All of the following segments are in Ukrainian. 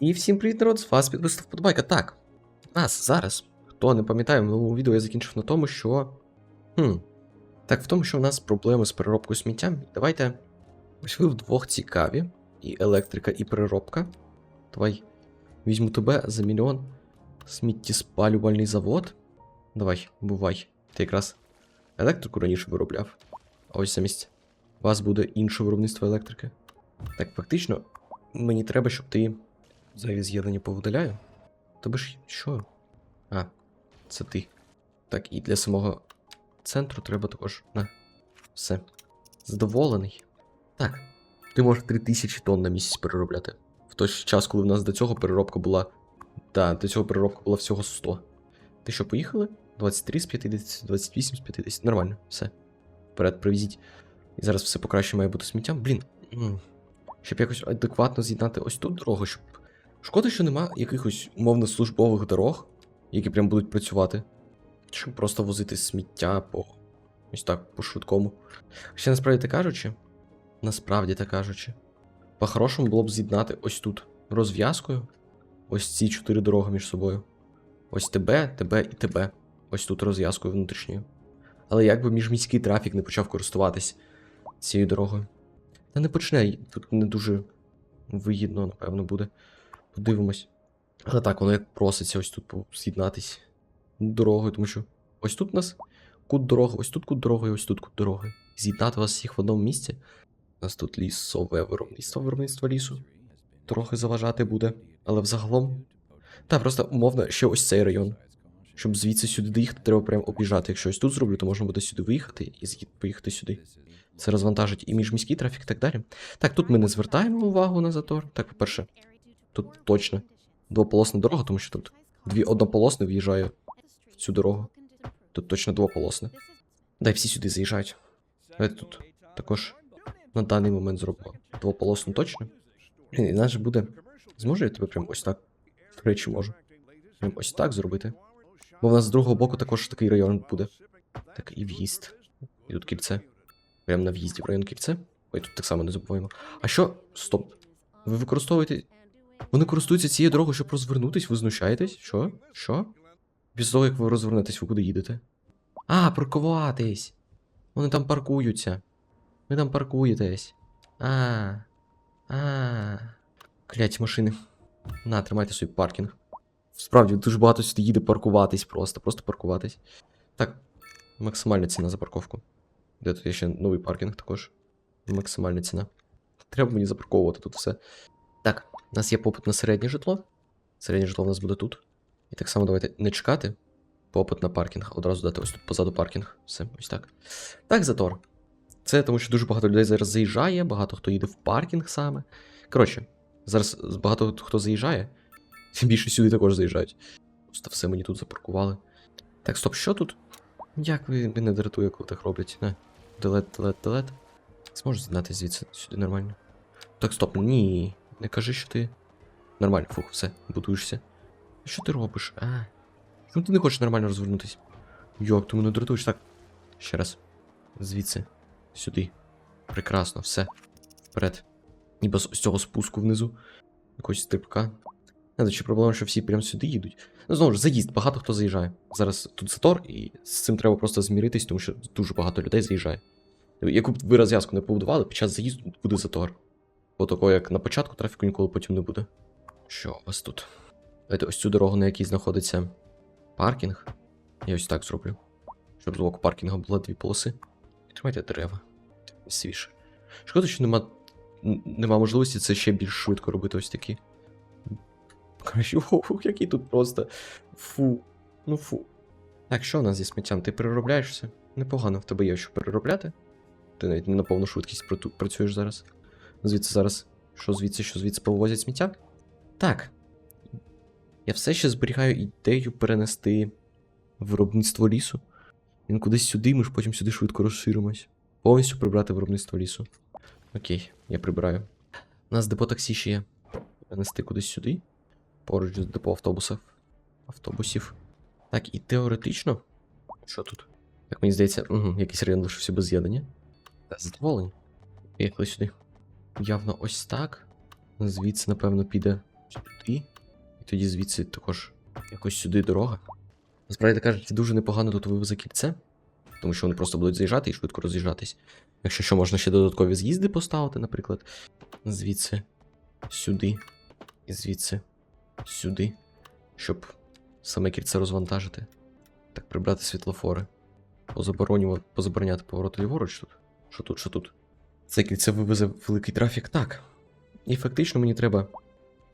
І всім привіт, народ, з вас підписав Подбайка. Так, нас зараз, хто не пам'ятає, в минулому відео я закінчив на тому, що. Хм. Так, в тому, що в нас проблеми з переробкою сміття. Давайте. Ось ви вдвох цікаві. І електрика, і переробка. Давай візьму тебе за мільйон. Сміттєспалювальний завод. Давай, бувай. Ти якраз електрику раніше виробляв. А ось замість вас буде інше виробництво електрики. Так, фактично, мені треба, щоб ти. Взагалі з'єднання повидаляю. Тобі ж що? А, це ти. Так, і для самого центру треба також. На. Все. Задоволений. Так. Ти можеш 3000 тонн на місяць переробляти. В той час, коли в нас до цього переробка була. Так, до цього переробка була всього 100. Ти що, поїхали? 23 з 50, 28 з 50. Нормально, все. Вперед, привезіть. І зараз все покраще має бути сміттям. Блін. Щоб якось адекватно з'єднати ось тут дорогу, щоб. Шкода, що нема якихось умовно службових дорог, які прям будуть працювати. Щоб просто возити сміття по. Ось так, по швидкому. Ще насправді так кажучи. Насправді так кажучи. По-хорошому було б з'єднати ось тут розв'язкою. Ось ці чотири дороги між собою. Ось тебе, тебе і тебе. Ось тут розв'язкою внутрішньою. Але якби міжміський трафік не почав користуватись цією дорогою. Та не почне, тут не дуже вигідно, напевно, буде. Подивимось. Але так, воно як проситься ось тут з'єднатись дорогою, тому що ось тут у нас кут дороги, ось тут кут дороги, ось тут кут дороги. З'єднати вас всіх в одному місці. У нас тут лісове виробництво, виробництво лісу. Трохи заважати буде, але взагалом. Та, просто умовно, ще ось цей район. Щоб звідси сюди доїхати, треба прям об'їжджати. Якщо ось тут зроблю, то можна буде сюди виїхати і поїхати сюди. Це розвантажить і міжміський трафік і так далі. Так, тут ми не звертаємо увагу на затор. Так, по-перше, тут точно двополосна дорога, тому що тут дві однополосне в'їжджає в цю дорогу. Тут точно двополосне. Дай всі сюди заїжджають. Давайте тут також на даний момент зробимо двополосну точно. Блін, і нас буде. Зможу я тебе прям ось так? До речі, можу. Прям ось так зробити. Бо в нас з другого боку також такий район буде. Так, і в'їзд. І тут кільце. Прямо на в'їзді в район кільце. Ой, тут так само не забуваємо. А що? Стоп. Ви використовуєте. Вони користуються цією дорогою, щоб розвернутись, ви знущаєтесь? Що? Що? Після того, як ви розвернетесь, ви куди їдете? А, паркуватись. Вони там паркуються. Ви там паркуєтесь. А. А. Клять машини. На, тримайте собі паркінг. Справді, дуже багато сюди їде паркуватись просто, просто паркуватись. Так, максимальна ціна за парковку. Де тут є ще новий паркінг також. Максимальна ціна. Треба мені запарковувати тут все. Так, у нас є попит на середнє житло. Середнє житло у нас буде тут. І так само давайте не чекати. Попит на паркінг, одразу дати ось тут позаду паркінг. Все, ось так. Так, затор. Це тому, що дуже багато людей зараз заїжджає, багато хто їде в паркінг саме. Коротше, зараз багато хто заїжджає. Тим більше сюди також заїжджають. Просто все мені тут запаркували. Так, стоп, що тут? Як ви мене дратує, коли так роблять? Не. Делет, делет, делет. Зможу з'єднати звідси сюди нормально. Так, стоп, ні. Не кажи, що ти. Нормально, фух, все, будуєшся. Що ти робиш? А. Чому ти не хочеш нормально розвернутися? Йок, ти мене дратуєш так. Ще раз. Звідси. Сюди. Прекрасно, все. Вперед. Ніби з цього спуску внизу. Якогось стрибка. Не чи проблема, що всі прямо сюди їдуть. Ну, знову ж, заїзд, багато хто заїжджає. Зараз тут затор, і з цим треба просто зміритись, тому що дуже багато людей заїжджає. Яку б ви розв'язку не побудували, під час заїзду буде затор. Бо такого, як на початку, трафіку ніколи потім не буде. Що у вас тут? Давайте ось цю дорогу, на якій знаходиться паркінг. Я ось так зроблю. Щоб з боку паркінгу було дві полоси. Тримайте дерева. Свіше. Шкода, що нема, нема можливості це ще більш швидко робити ось такі. Коротше, який тут просто. Фу. Ну фу. Так, що у нас зі сміттям? Ти переробляєшся? Непогано в тебе є що переробляти. Ти навіть не на повну швидкість працюєш зараз. Звідси зараз. Що звідси, що звідси повозять сміття? Так. Я все ще зберігаю ідею перенести виробництво лісу. Він кудись сюди, ми ж потім сюди швидко розширимось. Повністю прибрати виробництво лісу. Окей, я прибираю. У нас депо таксі ще є. Перенести кудись сюди. Поруч з депо автобусів. Автобусів. Так, і теоретично. Що тут? Як мені здається, угу, якийсь район лишився без з'єднання. Задоволені. Поїхали сюди. Явно ось так. Звідси, напевно, піде сюди. І тоді звідси також якось сюди дорога. Насправді кажучи, дуже непогано тут вивезе кільце, тому що вони просто будуть заїжджати і швидко роз'їжджатись. Якщо що, можна ще додаткові з'їзди поставити, наприклад, звідси сюди, і звідси сюди, щоб саме кільце розвантажити. Так, прибрати світлофори. Позаборонювати, позабороняти поворот ліворуч тут. Що тут, що тут? Це кільце вивезе великий трафік. Так. І фактично мені треба.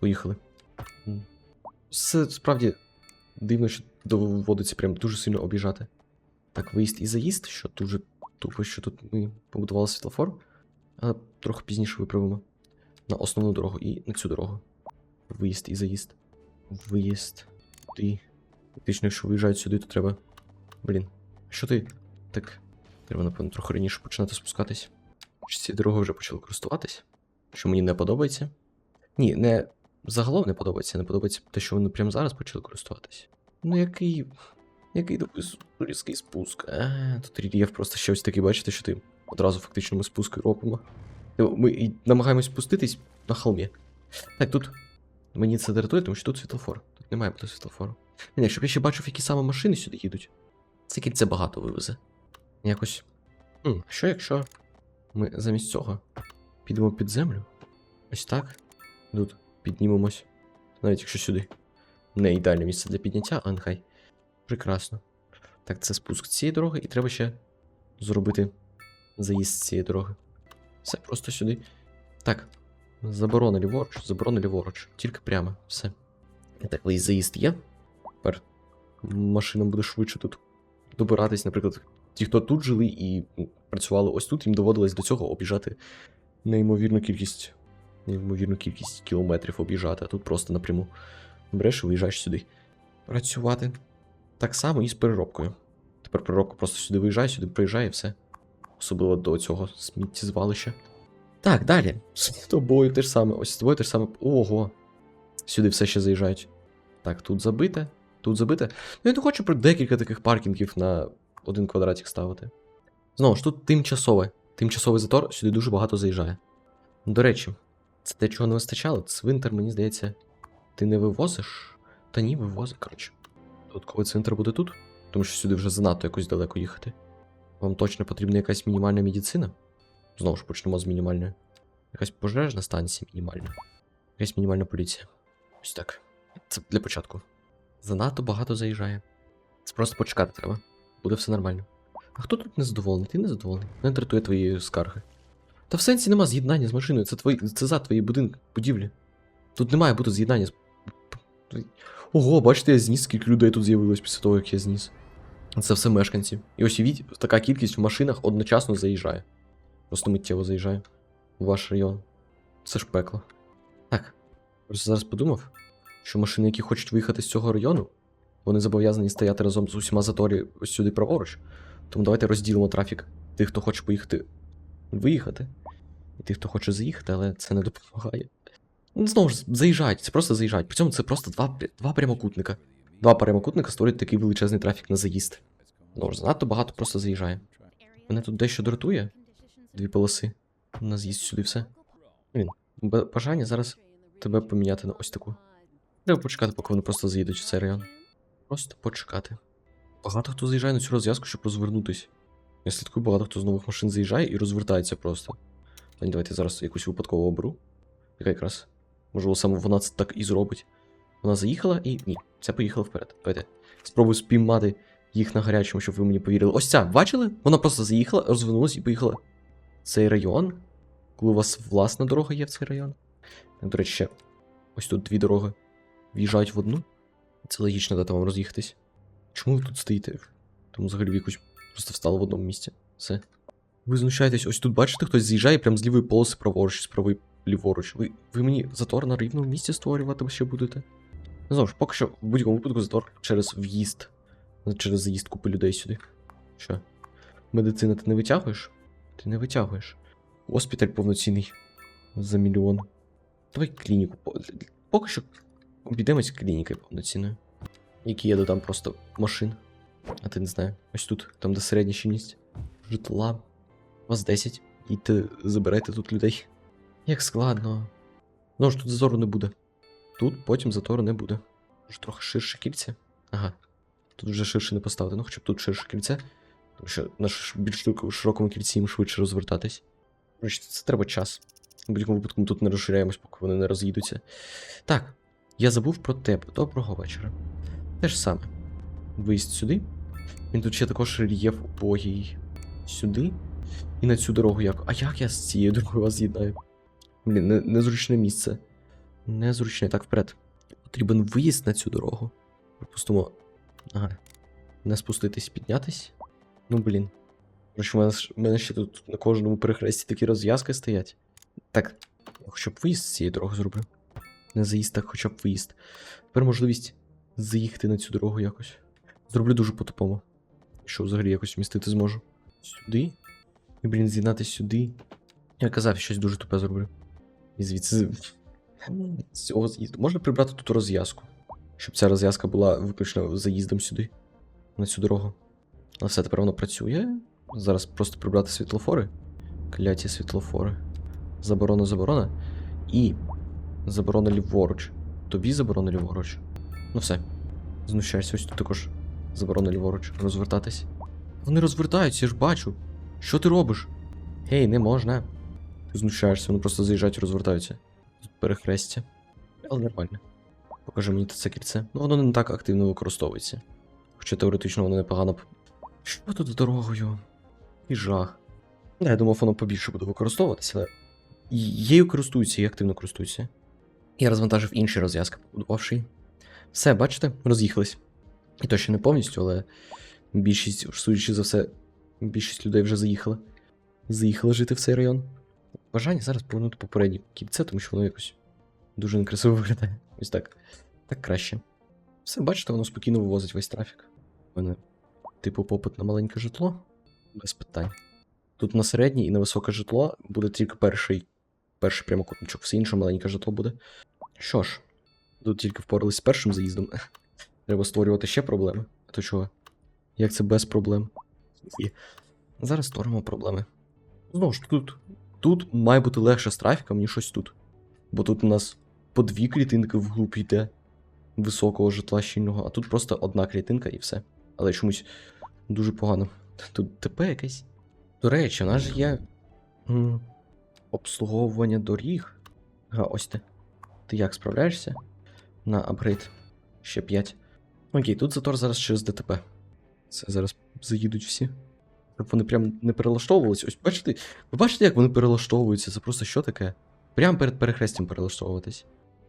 Поїхали. Це справді дивно, що доводиться прям дуже сильно об'їжджати. Так, виїзд і заїзд, що дуже тупо, що тут ми побудували світлофор, але трохи пізніше виправимо. На основну дорогу і на цю дорогу. Виїзд і заїзд. Виїзд. Ти. Фактично, якщо виїжджають сюди, то треба. Блін. Що ти? Так. Треба, напевно, трохи раніше починати спускатись. Ці дороги вже почали користуватись? Що мені не подобається? Ні, не загалом не подобається. Не подобається те, що вони прямо зараз почали користуватись. Ну який. Який різкий спуск. А, тут рельєф просто ще ось такий, бачите, що ти одразу фактично ми спуск робимо. Ну, Ми і намагаємось спуститись на холмі. Так, тут мені це дратує, тому що тут світлофор. Тут немає бути світлофору. Ні, щоб я ще бачив, які саме машини сюди їдуть. Це кільце багато вивезе. Якось. М, що якщо ми замість цього підемо під землю? Ось так. Тут піднімемось. Навіть якщо сюди. Не ідеальне місце для підняття, але нехай. Прекрасно. Так, це спуск цієї дороги, і треба ще зробити заїзд цієї дороги. Все, просто сюди. Так. Заборона ліворуч, заборона ліворуч. Тільки прямо. Все. Так, виїзд заїзд є. Тепер машинам буде швидше тут добиратись, наприклад, ті, хто тут жили і ну, працювали ось тут, їм доводилось до цього об'їжджати неймовірну кількість. Неймовірну кількість кілометрів об'їжджати, а тут просто напряму береш і виїжджаєш сюди. Працювати. Так само і з переробкою. Тепер переробка просто сюди виїжджає, сюди приїжджає і все. Особливо до цього сміттєзвалища. Так, далі. З тобою те ж саме. Ось з тобою те ж саме. Ого. Сюди все ще заїжджають. Так, тут забите, тут забите. Ну, я не хочу про декілька таких паркінгів на один квадратик ставити. Знову ж, тут тимчасове. Тимчасовий затор сюди дуже багато заїжджає. До речі, це те, чого не вистачало. Цвинтар, мені здається, ти не вивозиш? Та ні, вивозить, коротше. Додатковий цвинтар буде тут, тому що сюди вже занадто якось далеко їхати. Вам точно потрібна якась мінімальна медицина? Знову ж почнемо з мінімальної. Якась пожежна станція мінімальна. Якась мінімальна поліція. Ось так. Це для початку. Занадто багато заїжджає. Це просто почекати треба. Буде все нормально. А хто тут незадоволений? Ти незадоволений? Не дратує твої скарги. Та в сенсі нема з'єднання з машиною, це твої. це за твої будинки, будівлі. Тут не має бути з'єднання з. Ого, бачите, я зніс, скільки людей тут з'явилось після того, як я зніс. Це все мешканці. І ось уявіть, така кількість в машинах одночасно заїжджає. Просто миттєво заїжджає у ваш район. Це ж пекло. Так. Просто зараз подумав, що машини, які хочуть виїхати з цього району, вони зобов'язані стояти разом з усіма заторі сюди праворуч. Тому давайте розділимо трафік тих, хто хоче поїхати виїхати, і тих, хто хоче заїхати, але це не допомагає. Ну, знову ж, заїжджають, це просто заїжджають. При цьому це просто два, два прямокутника. Два прямокутника створюють такий величезний трафік на заїзд. Знову ж, занадто багато просто заїжджає. Мене тут дещо дратує. Дві полоси. На з'їзд сюди все. Б- бажання зараз тебе поміняти на ось таку. Треба почекати, поки вони просто заїдуть в цей район. Просто почекати. Багато хто заїжджає на цю розв'язку, щоб розвернутись. Я слідкую, багато хто з нових машин заїжджає і розвертається просто. Ні, давайте зараз якусь випадково оберу. Яка якраз. Можливо, саме вона це так і зробить. Вона заїхала і. Ні, ця поїхала вперед. Давайте. Спробую спіймати їх на гарячому, щоб ви мені повірили. Ось ця, бачили? Вона просто заїхала, розвернулась і поїхала цей район. Коли у вас власна дорога є в цей район. До речі, ще ось тут дві дороги в'їжджають в одну. Це логічно дати вам роз'їхатись. Чому ви тут стоїте? Тому взагалі в якусь просто встали в одному місці. Все. Ви знущаєтесь, ось тут бачите, хтось з'їжджає прямо з лівої полоси праворуч, з правої ліворуч. Ви, ви мені затор на рівному місці створювати ще будете? Ну, Знову ж, поки що в будь-якому випадку затор через в'їзд. Через заїзд купи людей сюди. Що? Медицина ти не витягуєш? Ти не витягуєш. Госпіталь повноцінний. За мільйон. Давай клініку. по- Поки що обійдемось клінікою повноцінною. Які я додам просто машин. А ти не знаю. Ось тут, там де середня щільність. Житла. У вас 10. Їдьте, забирайте тут людей. Як складно. Ну ж тут зазору не буде. Тут потім затору не буде. Може трохи ширше кільце? Ага. Тут вже ширше не поставити, ну хоча б тут ширше кільце. Тому що на більш широкому кільці їм швидше розвертатись. Це треба час. В будь-якому випадку ми тут не розширяємось, поки вони не роз'їдуться. Так, я забув про тебе. Доброго вечора. Те ж саме. Виїзд сюди. Він тут ще також рельєф убогий. Сюди. І на цю дорогу як. А як я з цією дорогою вас з'єднаю? Блін, не, незручне місце. Незручне. Так, вперед. Потрібен виїзд на цю дорогу. Пропустимо. Ага. Не спуститись, піднятись. Ну, блін. Короче, у мене, ж- мене ще тут на кожному перехресті такі розв'язки стоять. Так, хоча б виїзд з цієї дороги зроблю. Не заїзд, так хоча б виїзд. Тепер можливість заїхати на цю дорогу якось. Зроблю дуже по-тупому. Що взагалі якось вмістити зможу. Сюди. І, блін, з'єднати сюди. Я казав, щось дуже тупе зроблю. І звідси. Цього з'їзду. Можна прибрати тут розв'язку. Щоб ця розв'язка була виключно заїздом сюди. На цю дорогу. Але все тепер воно працює. Зараз просто прибрати світлофори. Кляті світлофори. Заборона, заборона. І заборона ліворуч. Тобі заборона ліворуч. Ну все. Знущайся, ось тут також заборона ліворуч. Розвертатись. Вони розвертаються, я ж бачу. Що ти робиш? Гей, не можна. Ти знущаєшся, вони просто заїжджають і розвертаються. Тут перехрестя. Але нормально. Покажи мені це кільце. Ну, воно не так активно використовується. Хоча теоретично воно непогано. Що тут з дорогою? І жах. Не, я думав, воно побільше буде використовуватися, але. Її користуються і активно користуються. Я розвантажив інші розв'язки, побудувавши. Все, бачите, роз'їхались. І то ще не повністю, але більшість, судячи за все, більшість людей вже заїхали. Заїхали жити в цей район. Бажання зараз повернути попереднє кільце, тому що воно якось дуже некрасиво виглядає. Ось так. Так краще. Все, бачите, воно спокійно вивозить весь трафік. У мене, типу, попит на маленьке житло. Без питань. Тут на середнє і на високе житло буде тільки перший, перший прямокутничок, все інше маленьке житло буде. Що ж, тут тільки впорались з першим заїздом. Треба створювати ще проблеми. А то чого? Як це без проблем? Є. Зараз створимо проблеми. Знову ж тут. Тут має бути легше з трафіком, ніж ось тут. Бо тут у нас по дві клітинки вглуб йде високого житла щільного, а тут просто одна клітинка і все. Але чомусь дуже погано. Тут ТП якесь. До речі, у нас же є м, обслуговування доріг. Ага, ось ти. Ти як справляєшся? На апгрейд. Ще 5. Окей, тут затор зараз через ДТП. Це зараз заїдуть всі. Щоб вони прям не перелаштовувалися. Ось бачите, ви бачите, як вони перелаштовуються? Це просто що таке? Прямо перед перехрестям перелаштовуватись.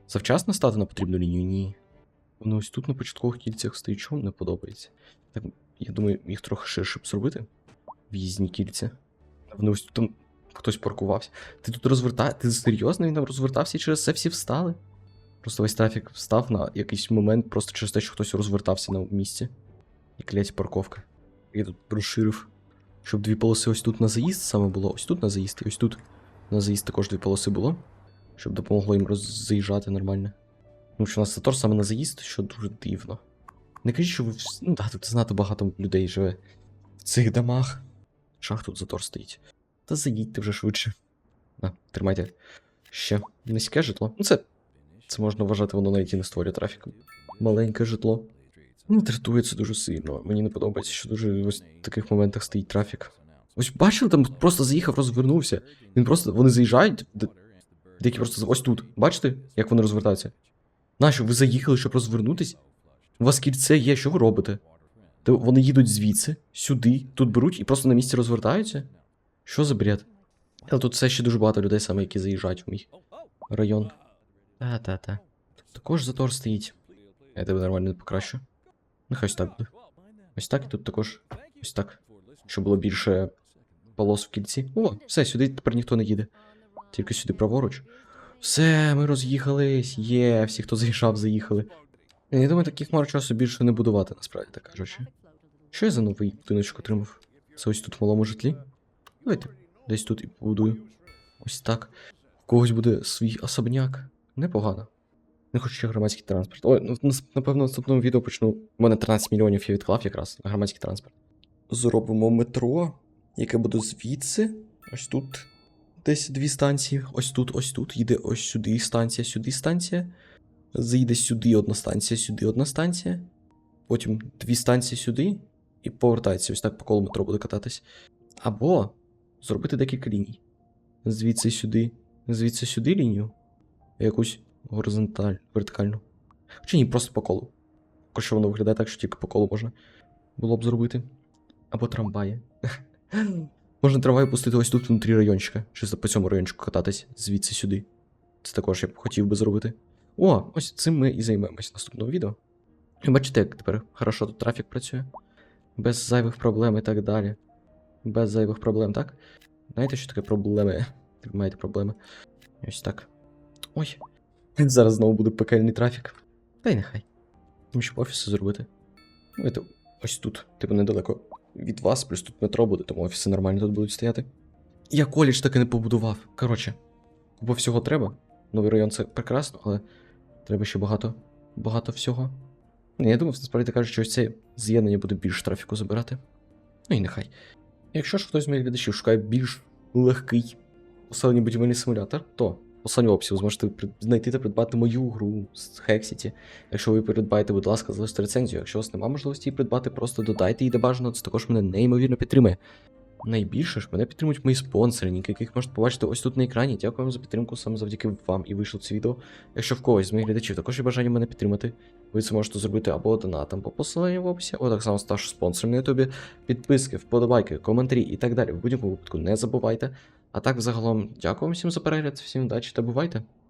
Завчасно стати на потрібну лінію? Ні. Вони ось тут на початкових кільцях стоїть, чому не подобається. Так, я думаю, їх трохи ширше б зробити. В'їзні кільця. Вони ось тут там хтось паркувався. Ти тут розвертаєш. Ти серйозно він там розвертався і через це всі встали? Просто весь трафік встав на якийсь момент просто через те, що хтось розвертався на місці. І клять парковка. Я тут розширив. Щоб дві полоси ось тут на заїзд саме було, ось тут на заїзд, і ось тут на заїзд також дві полоси було. Щоб допомогло їм роз- заїжджати нормально. Тому що у нас затор саме на заїзд, що дуже дивно. Не кажіть, що ви вс- Ну так, тут знато багато людей живе в цих домах. Шах тут затор стоїть. Та заїдьте вже швидше. На, тримайте. Ще низьке житло. Ну це. Це можна вважати, воно навіть і не створює трафіку. Маленьке житло. Ну, дратує дуже сильно. Мені не подобається, що дуже ось в таких моментах стоїть трафік. Ось бачили, там просто заїхав, розвернувся. Він просто. Вони заїжджають. Деякі просто ось тут. Бачите, як вони розвертаються? Нащо? Ви заїхали, щоб розвернутись? У вас кільце є, що ви робите? То вони їдуть звідси, сюди, тут беруть і просто на місці розвертаються? Що за бред? Але тут все ще дуже багато людей, саме які заїжджають в мій район. Та-та-та. Тут також затор стоїть. Я тебе нормально не покращу. Нехай ось так буде. Ось так і тут також. Ось так. Щоб було більше полос в кільці. О, все, сюди тепер ніхто не їде. Тільки сюди праворуч. Все, ми роз'їхались. Є, всі, хто заїжджав, заїхали. Я думаю, таких хмар часу більше не будувати, насправді так кажучи. Що я за новий будиночок отримав? Це ось тут в малому житлі? Давайте, десь тут і побудую. Ось так. У когось буде свій особняк. Непогано. Не хочу ще громадський транспорт. Ой, ну напевно, в наступному відео почну. У мене 13 мільйонів я відклав якраз на громадський транспорт. Зробимо метро, яке буде звідси. Ось тут. Десь дві станції. Ось тут, ось тут. Їде ось сюди станція, сюди станція. заїде сюди одна станція, сюди одна станція, потім дві станції сюди і повертається. Ось так по колу метро буде кататись. Або зробити декілька ліній. Звідси сюди, звідси сюди лінію, якусь горизонталь, вертикальну. Чи ні, просто по колу. Поки що воно виглядає так, що тільки по колу можна було б зробити. Або трамваї. Можна трамвай пустити ось тут внутрі райончика. Чисто по цьому райончику кататись звідси сюди. Це також я б хотів би зробити. О, ось цим ми і займемось в наступному відео. Бачите, як тепер хорошо тут трафік працює. Без зайвих проблем і так далі. Без зайвих проблем, так? Знаєте, що таке проблеми? Маєте проблеми. Ось так. Ой. Зараз знову буде пекельний трафік. Та й нехай. Тому щоб офіси зробити. Давайте ось тут, типу, недалеко від вас, плюс тут метро буде, тому офіси нормально тут будуть стояти. Я коледж таки не побудував. Коротше, купа всього треба. Новий район це прекрасно, але треба ще багато, багато всього. Ні, я думав, насправді кажуть, що ось це з'єднання буде більш трафіку забирати. Ну і нехай. Якщо ж хтось з моїх глядачів шукає більш легкий оселені будівельний симулятор, то в останньому описі ви зможете знайти та придбати мою гру з Hexity. Якщо ви придбаєте, будь ласка, залиште рецензію. Якщо у вас немає можливості її придбати, просто додайте її де бажано, це також мене неймовірно підтримує. Найбільше ж мене підтримують мої спонсори, яких можете побачити ось тут на екрані. Дякую вам за підтримку, саме завдяки вам і вийшло це відео. Якщо в когось з моїх глядачів також є бажання мене підтримати, ви це можете зробити або донатом по посиланню в описі, або так само ставши спонсором на ютубі. Підписки, вподобайки, коментарі і так далі. В будь-якому випадку не забувайте. А так, взагалом, дякую всім за перегляд, всім удачі та бувайте!